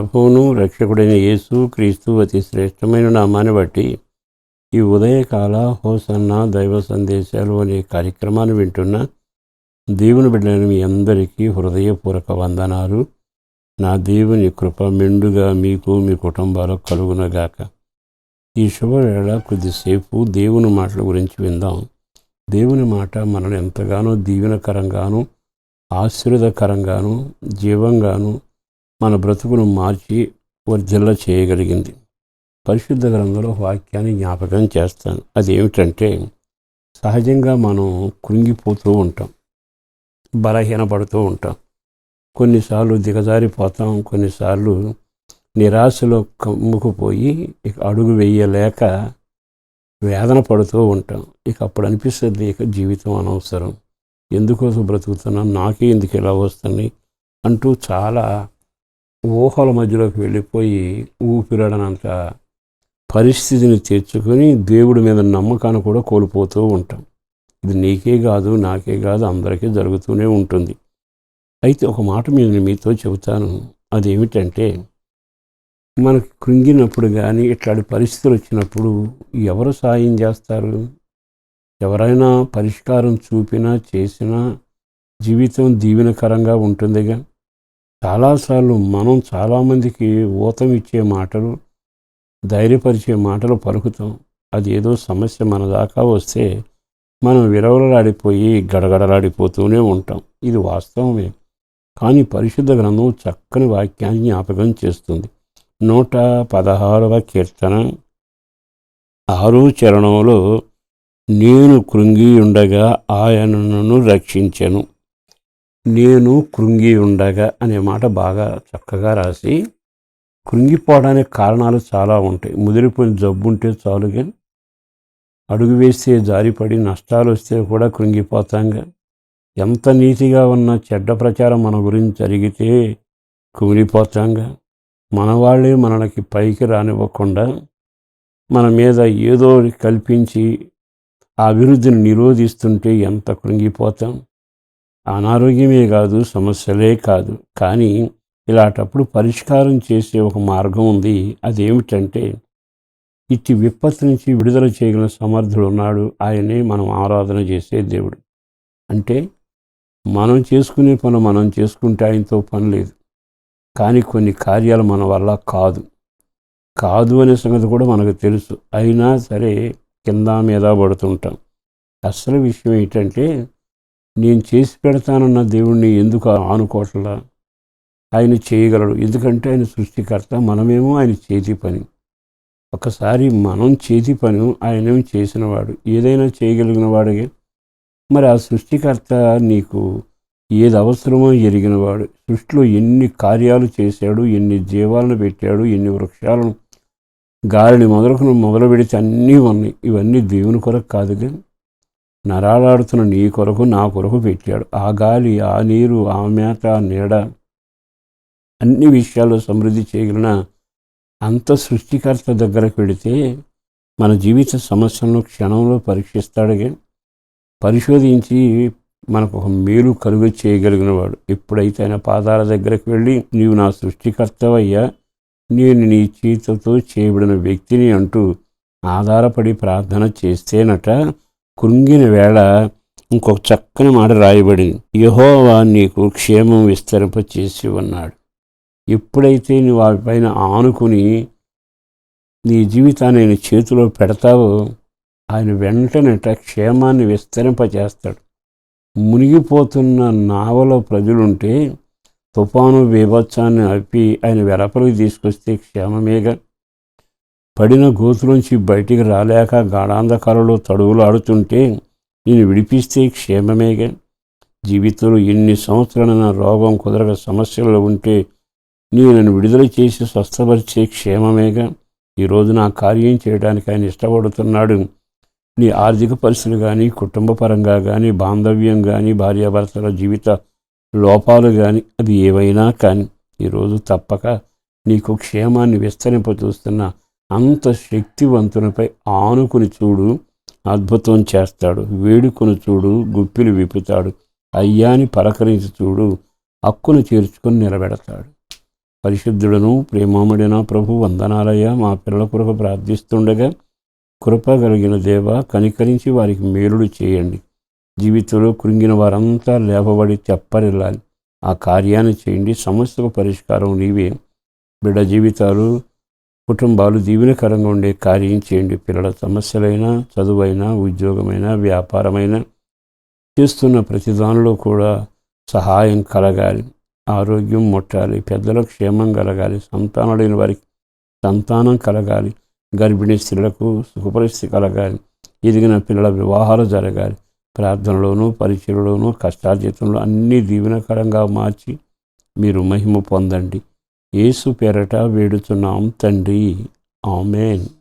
ప్రభువును రక్షకుడైన యేసు క్రీస్తు అతి శ్రేష్టమైన నామాన్ని బట్టి ఈ ఉదయకాల హోసన్న దైవ సందేశాలు అనే కార్యక్రమాన్ని వింటున్న దేవుని బిడ్డలను మీ అందరికీ హృదయపూర్వక వందనాలు. నా దేవుని కృప మెండుగా మీకు మీ కుటుంబాలకు కలుగునగాక. ఈ శుభవేళ కొద్దిసేపు దేవుని మాటల గురించి విందాం. దేవుని మాట మనల్ని ఎంతగానో దీవెనకరంగాను ఆశీర్వదకరంగాను జీవంగాను మన బ్రతుకును మార్చి వర్ధిల్ల చేయగలిగింది. పరిశుద్ధ గ్రంథంలో వాక్యాన్ని జ్ఞాపకం చేస్తాను. అదేమిటంటే సహజంగా మనం కృంగిపోతూ ఉంటాం. బలహీనపడుతూ ఉంటాం. కొన్నిసార్లు దిగజారిపోతాం కొన్నిసార్లు నిరాశలో కమ్ముకుపోయి ఇక అడుగు వేయలేక వేదన పడుతూ ఉంటాం. ఇక అప్పుడు అనిపిస్తుంది ఇక జీవితం అనవసరం. ఎందుకోసం బ్రతుకుతున్నాం? నాకే ఎందుకు ఇలా వస్తుంది అంటూ చాలా ఊహల మధ్యలోకి వెళ్ళిపోయి ఊపిరాడనంత పరిస్థితిని తెచ్చుకొని దేవుడి మీద నమ్మకాన్ని కూడా కోల్పోతూ ఉంటాం. ఇది నీకే కాదు నాకే కాదు అందరికీ జరుగుతూనే ఉంటుంది. అయితే ఒక మాట మీద మీతో చెబుతాను. అదేమిటంటే మనకు కృంగినప్పుడు కానీ ఇట్లాంటి పరిస్థితులు వచ్చినప్పుడు ఎవరు సాయం చేస్తారు? ఎవరైనా పరిష్కారం చూపినా చేసినా జీవితం దీవెనకరంగా ఉంటుందిగా. చాలాసార్లు మనం చాలామందికి ఊతం ఇచ్చే మాటలు ధైర్యపరిచే మాటలు పలుకుతాం. అది ఏదో సమస్య మన దాకా వస్తే మనం విరవలలాడిపోయి గడగడలాడిపోతూనే ఉంటాం. ఇది వాస్తవమే. కానీ పరిశుద్ధ గ్రంథం చక్కని వాక్యాన్ని జ్ఞాపకం చేస్తుంది. నూట పదహారవ కీర్తన ఆరు చరణంలో నేను కృంగి ఉండగా ఆయనను రక్షించను. నేను కృంగి ఉండగా అనే మాట బాగా చక్కగా రాసి కృంగిపోవడానికి కారణాలు చాలా ఉంటాయి. ముదిరిపోయిన జబ్బు ఉంటే చాలుగా అడుగు వేస్తే జారిపడి నష్టాలు వస్తే కూడా కృంగిపోతాంగా ఎంత నీతిగా ఉన్న చెడ్డ ప్రచారం మన గురించి జరిగితే కుమిలిపోతాంగా మన వాళ్ళే మనకి పైకి రానివ్వకుండా మన మీద ఏదో కల్పించి ఆ అభివృద్ధిని నిరోధిస్తుంటే ఎంత కృంగిపోతాం. అనారోగ్యమే కాదు సమస్యలే కాదు. కానీ ఇలాంటప్పుడు పరిష్కారం చేసే ఒక మార్గం ఉంది. అదేమిటంటే ఇట్టి విపత్తు నుంచి విడుదల చేయగల సమర్థుడు ఉన్నాడు. ఆయనే మనం ఆరాధన చేసే దేవుడు. అంటే మనం చేసుకునే పని మనం చేసుకుంటే ఆయనతో పని లేదు. కానీ కొన్ని కార్యాలు మన వల్ల కాదు. కాదు అనే సంగతి కూడా మనకు తెలుసు. అయినా సరే కింద మీద పడుతుంటాం. అసలు విషయం ఏంటంటే నేను చేసి పెడతానన్న దేవుణ్ణి ఎందుకు ఆనుకోవట్లా ఆయన చేయగలడు. ఎందుకంటే ఆయన సృష్టికర్త మనమేమో ఆయన చేతి పని. ఒకసారి మనం చేతి పని ఆయనేం చేసినవాడు ఏదైనా చేయగలిగిన వాడిగా మరి ఆ సృష్టికర్త నీకు ఏది అవసరమో ఎరిగినవాడు. సృష్టిలో ఎన్ని కార్యాలు చేశాడు ఎన్ని జీవాలను పెట్టాడు ఎన్ని వృక్షాలను గాలిని మొదలుకుని మొదలు పెడితే అన్నీ ఉన్నాయి. ఇవన్నీ దేవుని కొరకు కాదుగా. నరాలాడుతున్న నీ కొరకు నా కొరకు పెట్టాడు. ఆ గాలి ఆ నీరు ఆ మేత ఆ నీడ అన్ని విషయాలు సమృద్ధి చేయగలిగిన అంత సృష్టికర్త దగ్గరకు వెడితే మన జీవిత సమస్యలను క్షణంలో పరీక్షిస్తాడుగా. పరిశోధించి మనకు ఒక మేలు కలుగు చేయగలిగిన వాడు ఎప్పుడైతే ఆయన పాదాల దగ్గరకు వెళ్ళి నీవు నా సృష్టికర్తవయ్యా నేను నీ చేతితో చేయబడిన వ్యక్తిని అంటూ ఆధారపడి ప్రార్థన చేస్తేనట కృంగిన వేళ ఇంకొక చక్కని మాట రాయబడి యహోవా నీకు క్షేమం విస్తరింప చేసి ఉన్నాడు. ఎప్పుడైతే నువ్వు వాటిపైన ఆనుకుని నీ జీవితాన్ని ఆయన చేతిలో పెడతావో ఆయన వెంటనేట క్షేమాన్ని విస్తరింపచేస్తాడు. మునిగిపోతున్న నావలో ప్రజలుంటే తుఫాను బీభత్సాన్ని అప్పి ఆయన వెలపలికి తీసుకొస్తే క్షేమమేగా? పడిన గోతులోంచి బయటికి రాలేక గాఢాంధకారంలో తడువులాడుతుంటే నేను విడిపిస్తే క్షేమమేగా? జీవితంలో ఎన్ని సంవత్సరాలైన రోగం కుదరక సమస్యలు ఉంటే నీవు నన్ను విడుదల చేసి స్వస్థపరిచే క్షేమమేగా? ఈరోజు నా కార్యం చేయడానికి ఆయన ఇష్టపడుతున్నాడు. నీ ఆర్థిక పరిస్థితులు కానీ కుటుంబ పరంగా కానీ బాంధవ్యం కానీ భార్యాభర్తల జీవిత లోపాలు కానీ అది ఏవైనా కానీ ఈరోజు తప్పక నీకు క్షేమాన్ని విస్తరింప చూస్తున్న అంత శక్తివంతునిపై ఆనుకుని చూడు అద్భుతం చేస్తాడు. వేడుకొని చూడు గుప్పిలు విప్పుతాడు. అయ్యాని పలకరించి చూడు హక్కును చేర్చుకొని నిలబెడతాడు. పరిశుద్ధుడను ప్రేమాముడిన ప్రభు వందనాలయ మా పిల్లల కొరకు ప్రార్థిస్తుండగా కృప కలిగిన దేవ కనికరించి వారికి మేలుడు చేయండి. జీవితంలో కృంగిన వారంతా లేపబడి తెప్పరిల్లాలి. ఆ కార్యాన్ని చేయండి. సమస్యకు పరిష్కారం నీవే. బిడ్డ జీవితాలు కుటుంబాలు దీవెనకరంగా ఉండే కార్యం చేయండి. పిల్లల సమస్యలైనా చదువైనా ఉద్యోగమైనా వ్యాపారమైనా చేస్తున్న ప్రతి దానిలో కూడా సహాయం కలగాలి. ఆరోగ్యం ముట్టాలి. పెద్దలకు క్షేమం కలగాలి. సంతానం లేని వారికి సంతానం కలగాలి. గర్భిణీ స్త్రీలకు సుఖపరిస్థితి కలగాలి. ఎదిగిన పిల్లల వివాహాలు జరగాలి. ప్రార్థనలోనూ పరిచయలోనూ కష్టార్జితంలో అన్నీ దీవెనకరంగా మార్చి మీరు మహిమ పొందండి. యేసు పేరట వేడుతున్నాం తండ్రి. ఆమెన్.